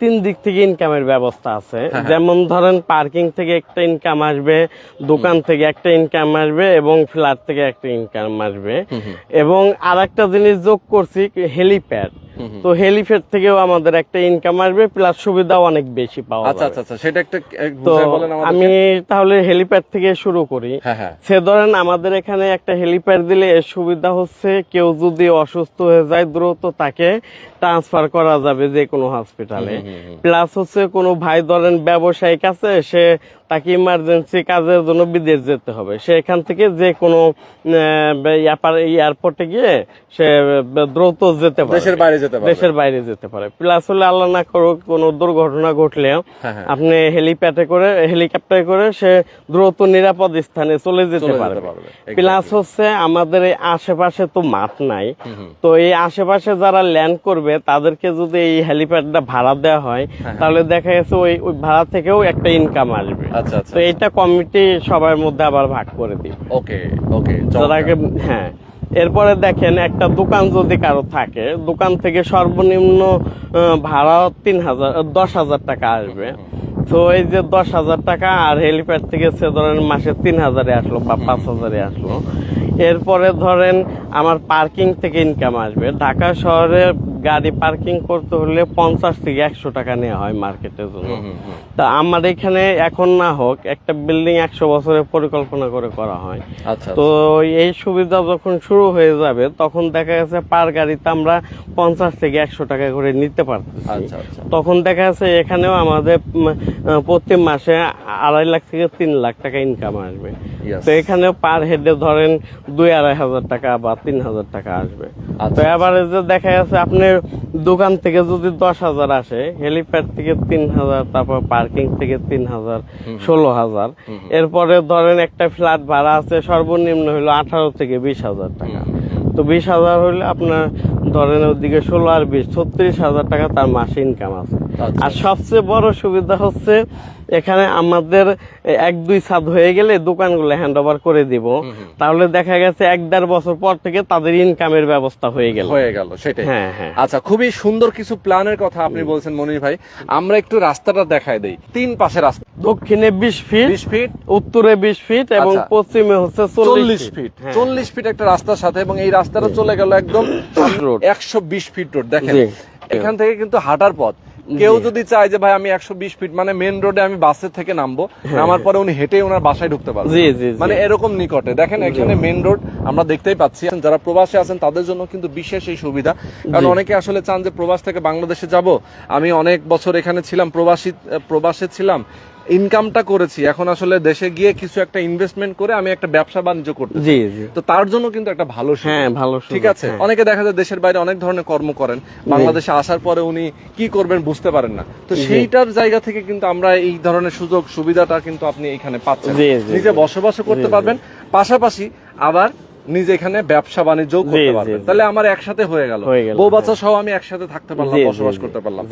তিন দিক থেকে ইনকামের ব্যবস্থা আছে হ্যাঁ, হ্যাঁ। যেমন ধরেন পার্কিং থেকে একটা ইনকাম আসবে দোকান থেকে একটা ইনকাম আসবে এবং ফ্ল্যাট থেকে একটা ইনকাম আসবে এবং আর একটা জিনিস যোগ করছি হেলিপ্যাড। তো হেলিপ্যাড থেকেও আমাদের একটা ইনকাম আসবে প্লাস সুবিধাও অনেক বেশি পাওয়া আচ্ছা আচ্ছা আচ্ছা সেটা একটা তো। আমি তাহলে হেলিপ্যাড থেকে শুরু করি। হ্যাঁ হ্যাঁ। সে ধরেন আমাদের এখানে একটা হেলিপ্যাড দিলে এর সুবিধা হচ্ছে কেউ যদি অসুস্থ হয়ে যায় দ্রুত তাকে ট্রান্সফার করা যাবে যে কোনো হসপিটালে। প্লাস হচ্ছে কোনো ভাই ধরেন ব্যবসায়িক আছে সে তাকে ইমার্জেন্সি কাজের জন্য বিদেশ যেতে হবে। সে এখান থেকে যে কোনো এয়ারপোর্টে গিয়ে সে দ্রুত যেতে পারে দেশের বাইরে যেতে পারবে। দেশের বাইরে যেতে পারে। প্লাস হলে আল্লাহ না করুক কোনো দুর্ঘটনা ঘটলে হ্যাঁ হ্যাঁ। আপনি হেলিপ্যাডে করে হেলিকপ্টারে করে সে দ্রুত নিরাপদ স্থানে চলে যেতে পারবে। প্লাস হচ্ছে আমাদের এই আশেপাশে তো মাঠ নাই। তো এই আশেপাশে যারা ল্যান্ড করবে তাদেরকে যদি এই হেলিপ্যাডটা ভাড়া দেওয়া হয় হ্যাঁ। তাহলে দেখা গেছে ওই ভাড়া থেকেও একটা ইনকাম আসবে। আচ্ছা আচ্ছা। তো এইটা কমিটি সবার মধ্যে আবার ভাগ করে দিই। ওকে ওকে যারাকে হ্যাঁ। এরপরে দেখেন একটা দোকান যদি কারও থাকে দোকান থেকে সর্বনিম্ন ভাড়া তিন হাজার দশ হাজার টাকা আসবে। তো এই যে দশ হাজার টাকা আর হেলিপ্যাড থেকে সে ধরেন মাসে তিন হাজারে আসলো বা পাঁচ হাজারে আসলো। এরপরে ধরেন আমার পার্কিং থেকে ইনকাম আসবে। ঢাকা শহরে গাড়ি পার্কিং করতে হলে পঞ্চাশ থেকে একশো টাকা নেওয়া হয় মার্কেটের জন্য। তা আমার এখানে এখন না হোক একটা বিল্ডিং একশো বছরের পরিকল্পনা করে করা হয়। আচ্ছা তো এই সুবিধা যখন শুরু হয়ে যাবে তখন দেখা গেছে পার গাড়িতে আমরা পঞ্চাশ থেকে একশো টাকা করে নিতে পারতেছি। আচ্ছা আচ্ছা। তখন দেখা যাচ্ছে এখানেও আমাদের প্রতি মাসে আড়াই লাখ থেকে তিন লাখ টাকা ইনকাম আসবে। তো এখানে পার হেডে ধরেন দুই আড়াই হাজার টাকা বা তিন হাজার টাকা আসবে। তো আচ্ছা এবারে যে দেখা যাচ্ছে আপনার দোকান থেকে যদি দশ হাজার আসে হেলিপ্যাড থেকে তিন হাজার তারপর পার্কিং থেকে তিন হাজার ষোলো হাজার। এরপরে ধরেন একটা ফ্ল্যাট ভাড়া আছে সর্বনিম্ন হলো আঠারো থেকে বিশ হাজার টাকা। তো বিশ হাজার হলে আপনার ধরেন ওদিকে ষোলো আর বিশ ছত্রিশ হাজার টাকা তার মাসে ইনকাম আছে। আচ্ছা। আর সবচেয়ে বড় সুবিধা হচ্ছে এখানে আমাদের এক দুই ছাদ হয়ে গেলে দোকানগুলো হ্যান্ড ওভার করে দিব। তাহলে দেখা গেছে এক দেড় বছর পর থেকে তাদের ইনকামের ব্যবস্থা হয়ে গেল। হয়ে গেল সেটাই। হ্যাঁ হ্যাঁ। আচ্ছা খুবই সুন্দর কিছু প্ল্যানের কথা আপনি বলছেন মনির ভাই। আমরা একটু রাস্তাটা দেখাই দেই। তিন পাশে রাস্তা। দক্ষিণে বিশ ফিট বিশ ফিট। উত্তরে বিশ ফিট এবং আচ্ছা। পশ্চিমে হচ্ছে চল্লিশ ফিট। হ্যাঁ। চল্লিশ ফিট একটা রাস্তার সাথে এবং এই রাস্তাটা চলে গেল একদম রোড। একশো বিশ ফিট রোড দেখেন। এখান থেকে কিন্তু হাঁটার পথ। কেউ যদি চায় যে ভাই আমি একশো বিশ ফিট মানে মেন রোডে আমি বাসের থেকে নামবো নামার পরে উনি হেঁটে ওনার বাসায় ঢুকতে পারবেন। মানে এরকম নিকটে। দেখেন এখানে মেন রোড আমরা দেখতেই পাচ্ছি। যারা প্রবাসে আছেন তাদের জন্য কিন্তু বিশেষ এই সুবিধা। কারণ অনেকে আসলে চান যে প্রবাস থেকে বাংলাদেশে যাব। আমি অনেক বছর এখানে ছিলাম প্রবাসী প্রবাসে ছিলাম। ইনকামটা করেছি এখন আসলে দেশে গিয়ে কিছু একটা ইনভেস্টমেন্ট করে আমি একটা ব্যবসা বাণিজ্য করতে জি তো তার জন্য কিন্তু একটা ভালো হ্যাঁ ভালো ঠিক আছে? হ্যাঁ। অনেকে দেখা যায় দেশের বাইরে অনেক ধরনের কর্ম করেন বাংলাদেশে আসার পরে উনি কি করবেন বুঝতে পারেন না। তো সেইটার জায়গা থেকে কিন্তু আমরা এই ধরনের সুযোগ সুবিধাটা কিন্তু আপনি এখানে পাচ্ছেন। নিজে। বসবাসও করতে। পারবেন পাশাপাশি আবার নিজে এখানে ব্যবসা বাণিজ্য করতে পারবেন। তাহলে আমার একসাথে হয়ে গেল। হয়ে বউ বাচ্চা সহ আমি একসাথে থাকতে পারলাম বসবাস করতে পারলাম।